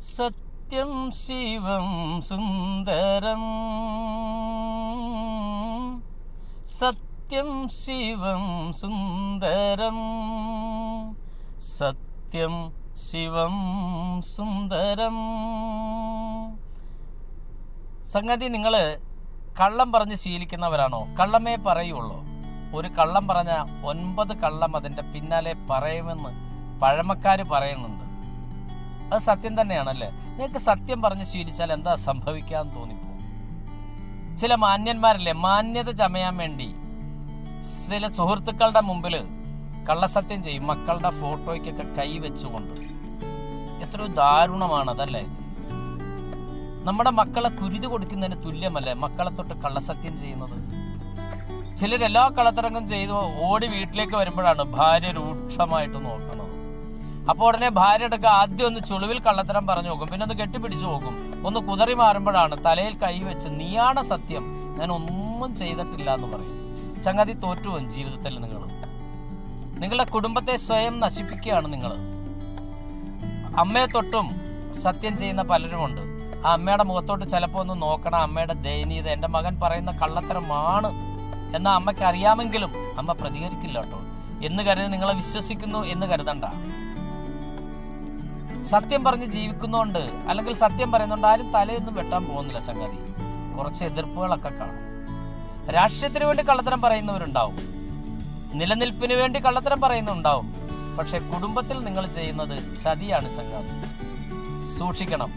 സത്യം ശിവം സുന്ദരം. സത്യം ശിവം സുന്ദരം. സത്യം ശിവം സുന്ദരം. സംഗതി നിങ്ങൾ കള്ളം പറഞ്ഞ് ശീലിക്കുന്നവരാണോ? കള്ളമേ പറയുള്ളൂ. ഒരു കള്ളം പറഞ്ഞ ഒൻപത് കള്ളം അതിന്റെ പിന്നാലെ പറയുമെന്ന് പഴമക്കാർ പറയുന്നുണ്ട്. അത് സത്യം തന്നെയാണല്ലേ? നിങ്ങൾക്ക് സത്യം പറഞ്ഞ് ശീലിച്ചാൽ എന്താ സംഭവിക്കാൻ തോന്നിപ്പോ? ചില മാന്യന്മാരല്ലേ മാന്യത ചമയാൻ വേണ്ടി ചില സുഹൃത്തുക്കളുടെ മുമ്പിൽ കള്ളസത്യം ചെയ്യും മക്കളുടെ ഫോട്ടോയ്ക്കൊക്കെ കൈവച്ചുകൊണ്ട് എത്രയോ ദാരുണമാണതല്ലേ? നമ്മുടെ മക്കളെ കുരുതി കൊടുക്കുന്നതിന് തുല്യമല്ലേ മക്കളെ തൊട്ട് കള്ളസത്യം ചെയ്യുന്നത്? ചിലരെല്ലാ കളത്തിറങ്ങും ചെയ്തു ഓടി വീട്ടിലേക്ക് വരുമ്പോഴാണ് ഭാര്യ രൂക്ഷമായിട്ട് നോക്കുന്നത്. അപ്പോൾ ഉടനെ ഭാര്യ എടുക്കുക ആദ്യം ഒന്ന് ചുളിവിൽ കള്ളത്തരം പറഞ്ഞു നോക്കും. പിന്നെ ഒന്ന് കെട്ടിപ്പിടിച്ചു നോക്കും. ഒന്ന് കുതറി മാറുമ്പോഴാണ് തലയിൽ കൈവച്ച് നീയാണ് സത്യം. ഞാൻ ഒന്നും ചെയ്തിട്ടില്ല എന്ന് പറയും. ചങ്ങാതി തോറ്റുപോകും ജീവിതത്തിൽ നിങ്ങൾ. നിങ്ങളുടെ കുടുംബത്തെ സ്വയം നശിപ്പിക്കുകയാണ് നിങ്ങൾ. അമ്മയെ തൊട്ടും സത്യം ചെയ്യുന്ന പലരുമുണ്ട്. ആ അമ്മയുടെ മുഖത്തോട്ട് ചിലപ്പോൾ ഒന്ന് നോക്കണം. അമ്മയുടെ ദയനീയത. എന്റെ മകൻ പറയുന്ന കള്ളത്തരമാണ് എന്ന അമ്മയ്ക്ക് അറിയാമെങ്കിലും അമ്മ പ്രതികരിക്കില്ല കേട്ടോ. എന്ന് കരുതി നിങ്ങളെ വിശ്വസിക്കുന്നു എന്ന് കരുതണ്ട. സത്യം പറഞ്ഞ് ജീവിക്കുന്നോണ്ട് അല്ലെങ്കിൽ സത്യം പറയുന്നുണ്ട് ആരും തലയൊന്നും വെട്ടാൻ പോകുന്നില്ല ചങ്ങാതി. കുറച്ച് എതിർപ്പുകളൊക്കെ കാണും. രാഷ്ട്രീയത്തിന് വേണ്ടി കള്ളത്തരം പറയുന്നവരുണ്ടാവും. നിലനിൽപ്പിന് വേണ്ടി കള്ളത്തരം പറയുന്നുണ്ടാവും. പക്ഷെ കുടുംബത്തിൽ നിങ്ങൾ ചെയ്യുന്നത് ചതിയാണ് ചങ്ങാതി. സൂക്ഷിക്കണം.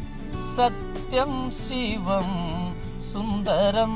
സത്യം ശിവം സുന്ദരം